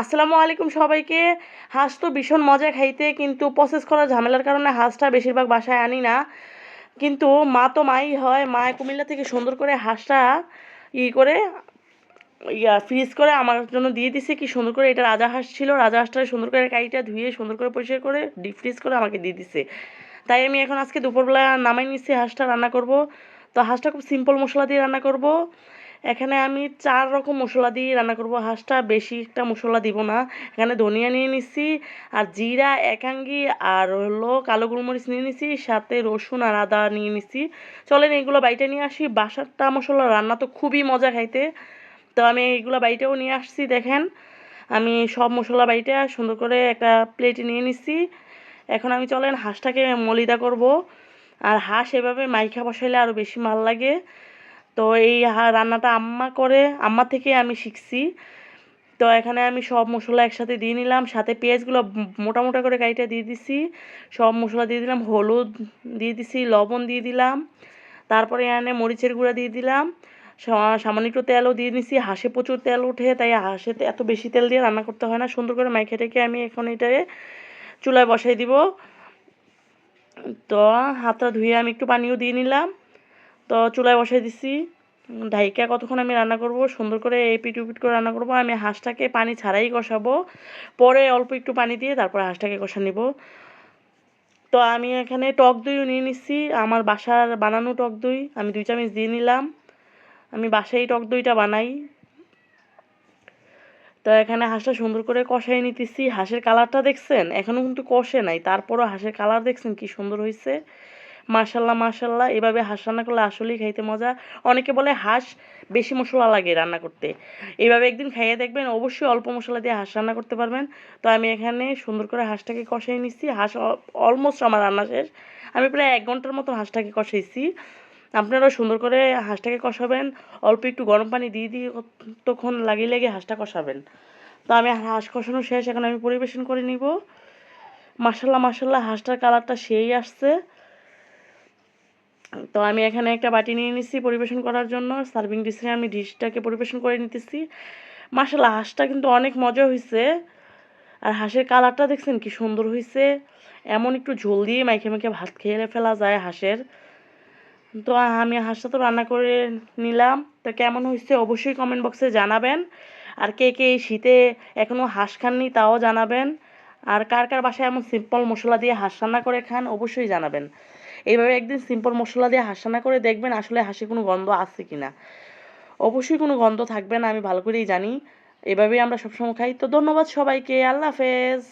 আসসালামু আলাইকুম সবাইকে। হাঁস তো ভীষণ মজা খাইতে, কিন্তু প্রসেস করার ঝামেলার কারণে হাঁসটা বেশিরভাগ বাসায় আনি না। কিন্তু মা তো মাই হয়, মা কুমিল্লা থেকে সুন্দর করে হাঁসটা ই করে, ইয়া ফ্রিজ করে আমার জন্য দিয়ে দিছে। কি সুন্দর করে এটা রাজা হাঁস ছিল, রাজা হাঁসটা সুন্দর করে কাইটা ধুয়ে, সুন্দর করে পরিষ্কার করে ডিপ ফ্রিজ করে আমাকে দিয়ে দিছে। তাই আমি এখন আজকে দুপুরবেলা নামাই নিচ্ছি হাঁসটা রান্না করব। তো হাঁসটা খুব সিম্পল মশলা দিয়ে রান্না করব। এখানে আমি চার রকম মশলা দিয়ে রান্না করব। হাঁসটা বেশি একটা মশলা দিব না। এখানে ধনিয়া নিয়ে নিচ্ছি আর জিরা একাঙ্গি আর হলো কালো গোলমরিচ নিয়ে নিছি, সাথে রসুন আর আদা নিয়ে নিচ্ছি চলেন এইগুলো বাইটে নিয়ে আসি। বাসারটা মশলা রান্না তো খুবই মজা খাইতে। তো আমি এইগুলো বাইটেও নিয়ে আসছি, দেখেন। আমি সব মশলা বাইটে সুন্দর করে একটা প্লেটে নিয়ে নিচ্ছি এখন আমি চলেন হাঁসটাকে মলিদা করব। আর হাঁস এভাবে মাইখা বসাইলে আরও বেশি ভালো লাগে। তো এই রান্নাটা আম্মা করে, আম্মা থেকে আমি শিখছি। তো এখানে আমি সব মশলা একসাথে দিয়ে নিলাম, সাথে পেঁয়াজগুলো মোটা মোটা করে কাইটা দিয়ে দিছি। সব মশলা দিয়ে দিলাম, হলুদ দিয়ে দিছি, লবণ দিয়ে দিলাম। তারপরে এখানে মরিচের গুঁড়া দিয়ে দিলাম। সামান্য একটু তেলও দিয়ে নিছি। হাঁসে প্রচুর তেল ওঠে, তাই হাঁসে এত বেশি তেল দিয়ে রান্না করতে হয় না। সুন্দর করে মাইখে টেকে আমি এখন এটাকে চুলায় বসাই দিব। তো হাতটা ধুয়ে আমি একটু পানিও দিয়ে নিলাম। তো চুলায় বসাই দিছি। ঢাইকা কতক্ষণ আমি রান্না করব, সুন্দর করে এপিট উপিট করে রান্না করব। আমি হাঁসটাকে পানি ছাড়াই কষাবো। পরে অল্প একটু পানি দিয়ে তারপরে হাঁসটাকে কষা নিব। তো আমি এখানে টক দইও নিয়ে নিচ্ছি আমার বাসার বানানো টক দই আমি দুই চামচ দিয়ে নিলাম। আমি বাসায় টক দইটা বানাই। তো এখানে হাঁসটা সুন্দর করে কষাই নিতেছি। হাঁসের কালারটা দেখছেন? এখনও কিন্তু কষে নাই। তারপরও হাঁসের কালার দেখছেন কি সুন্দর হয়েছে মাশাল্লাহ মাশাল্লাহ। এভাবে হাঁস রান্না করলে আসলেই খাইতে মজা। অনেকে বলে হাঁস বেশি মশলা লাগে রান্না করতে। এইভাবে একদিন খাইয়ে দেখবেন অবশ্যই অল্প মশলা দিয়ে হাঁস রান্না করতে পারবেন। তো আমি এখানে সুন্দর করে হাঁসটাকে কষাই নিচ্ছি। হাঁস অলমোস্ট আমার রান্না শেষ। আমি প্রায় এক ঘণ্টার মতো হাঁসটাকে কষাইছি। আপনারাও সুন্দর করে হাঁসটাকে কষাবেন। অল্প একটু গরম পানি দিয়ে দিয়ে তখন লাগিয়ে লেগে হাঁসটা কষাবেন। তো আমি হাঁস কষানো শেষ। এখন আমি পরিবেশন করে নিব। মাসাল্লাহ মাসাল্লাহ হাঁসটার কালারটা সেই আসছে। তো আমি এখানে একটা বাটি নিয়ে নিচ্ছি পরিবেশন করার জন্য। সার্ভিং ডিশে আমি ডিশটাকে পরিবেশন করে নিতেছি। মাসাল্লাহ হাঁসটা কিন্তু অনেক মজা হয়েছে আর হাঁসের কালারটা দেখছেন কি সুন্দর হয়েছে এমন একটু ঝোল দিয়ে মাইখে মাইখে ভাত খেয়ে ফেলা যায় হাঁসের। তো আমি হাঁসটা তো রান্না করে নিলাম। তো কেমন হয়েছে অবশ্যই কমেন্ট বক্সে জানাবেন। আর কে কে এই শীতে এখনও হাঁস খাননি তাও জানাবেন। আর কার কার বাসায় এমন সিম্পল মশলা দিয়ে হাঁস রান্না করে খান অবশ্যই জানাবেন। এইভাবে একদিন সিম্পল মশলা দিয়ে হাসানা করে দেখবেন আসলে হাসির কোনো গন্ধ আছে কি না অবশ্যই কোনো গন্ধ থাকবে না, আমি ভালো করেই জানি। এভাবেই আমরা সবসময় খাই। তো ধন্যবাদ সবাইকে, আল্লাহ হাফেজ।